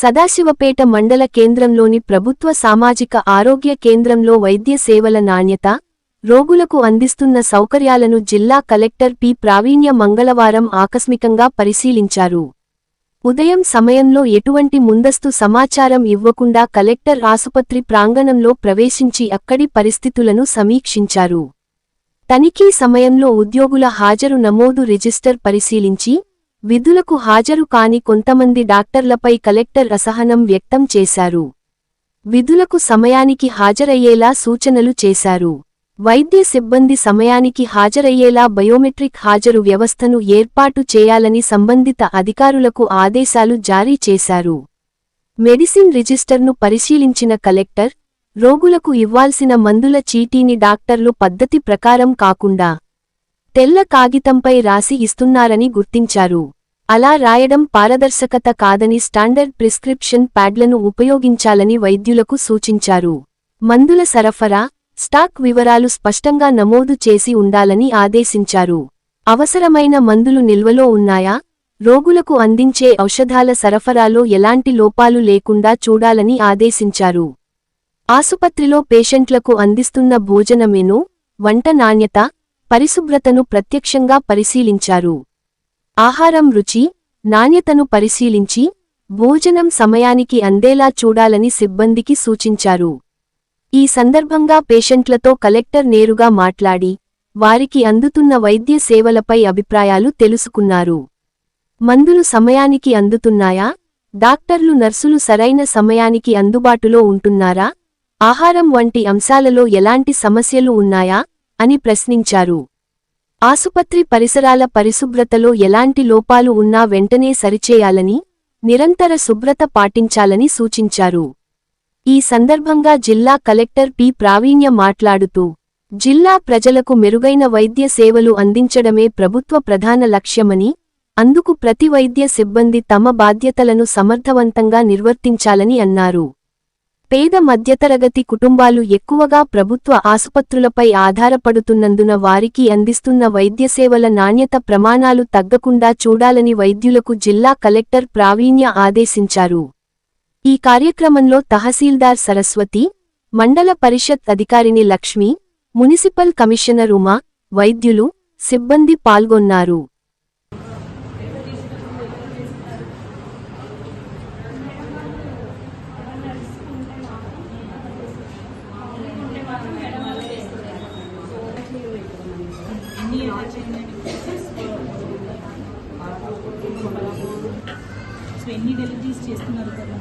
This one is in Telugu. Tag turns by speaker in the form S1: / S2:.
S1: సదాశివపేట మండల కేంద్రంలోని ప్రభుత్వ సామాజిక ఆరోగ్య కేంద్రంలో వైద్య సేవల నాణ్యత రోగులకు అందిస్తున్న సౌకర్యాలను జిల్లా కలెక్టర్ పి. ప్రావీణ్య మంగళవారం ఆకస్మికంగా పరిశీలించారు. ఉదయం సమయంలో ఎటువంటి ముందస్తు సమాచారం ఇవ్వకుండా కలెక్టర్ ఆసుపత్రి ప్రాంగణంలో ప్రవేశించి అక్కడి పరిస్థితులను సమీక్షించారు. తనిఖీ సమయంలో ఉద్యోగుల హాజరు నమోదు రిజిస్టర్ పరిశీలించి విధులకు హాజరు కాని కొంతమంది డాక్టర్లపై కలెక్టర్ అసహనం వ్యక్తం చేశారు. విధులకు సమయానికి హాజరయ్యేలా సూచనలు చేశారు. వైద్య సిబ్బంది సమయానికి హాజరయ్యేలా బయోమెట్రిక్ హాజరు వ్యవస్థను ఏర్పాటు చేయాలని సంబంధిత అధికారులకు ఆదేశాలు జారీ చేశారు. మెడిసిన్ రిజిస్టర్ను పరిశీలించిన కలెక్టర్ రోగులకు ఇవ్వాల్సిన మందుల చీటీని డాక్టర్లు పద్ధతి ప్రకారం కాకుండా తెల్ల కాగితంపై రాసి ఇస్తున్నారని గుర్తించారు. అలా రాయడం పారదర్శకత కాదని స్టాండర్డ్ ప్రిస్క్రిప్షన్ ప్యాడ్లను ఉపయోగించాలని వైద్యులకు సూచించారు. మందుల సరఫరా స్టాక్ వివరాలు స్పష్టంగా నమోదు చేసి ఉండాలని ఆదేశించారు. అవసరమైన మందులు నిల్వలో ఉన్నాయా? రోగులకు అందించే ఔషధాల సరఫరాలో ఎలాంటి లోపాలు లేకుండా చూడాలని ఆదేశించారు. ఆసుపత్రిలో పేషెంట్లకు అందిస్తున్న భోజన మెను వంట నాణ్యత పరిశుభ్రతను ప్రత్యక్షంగా పరిశీలించారు. ఆహారం రుచి నాణ్యతను పరిశీలించి భోజనం సమయానికి అందేలా చూడాలని సిబ్బందికి సూచించారు. ఈ సందర్భంగా పేషెంట్లతో కలెక్టర్ నేరుగా మాట్లాడి వారికి అందుతున్న వైద్య సేవలపై అభిప్రాయాలు తెలుసుకున్నారు. మందులు సమయానికి అందుతున్నాయా? డాక్టర్లు నర్సులు సరైన సమయానికి అందుబాటులో ఉంటున్నారా? ఆహారం వంటి అంశాలలో ఎలాంటి సమస్యలు ఉన్నాయా? అని ప్రశ్నించారు. ఆసుపత్రి పరిసరాల పరిశుభ్రతలో ఎలాంటి లోపాలు ఉన్నా వెంటనే సరిచేయాలని నిరంతర శుభ్రత పాటించాలని సూచించారు. ఈ సందర్భంగా జిల్లా కలెక్టర్ పి. ప్రావీణ్య మాట్లాడుతూ జిల్లా ప్రజలకు మెరుగైన వైద్య సేవలు అందించడమే ప్రభుత్వ ప్రధాన లక్ష్యమని అందుకు ప్రతి వైద్య సిబ్బంది తమ బాధ్యతలను సమర్థవంతంగా నిర్వర్తించాలని అన్నారు. పేద మధ్యతరగతి కుటుంబాలు ఎక్కువగా ప్రభుత్వ ఆసుపత్రులపై ఆధారపడుతున్నందున వారికి అందిస్తున్న వైద్య సేవల నాణ్యత ప్రమాణాలు తగ్గకుండా చూడాలని వైద్యులకు జిల్లా కలెక్టర్ ప్రావీణ్య ఆదేశించారు. ఈ కార్యక్రమంలో తహసీల్దార్ సరస్వతి మండల పరిషత్ అధికారిని లక్ష్మి మునిసిపల్ కమిషనర్ ఉమా వైద్యులు సిబ్బంది పాల్గొన్నారు.
S2: సో ఎన్ని డెలివరీస్ చేస్తున్నారు కదా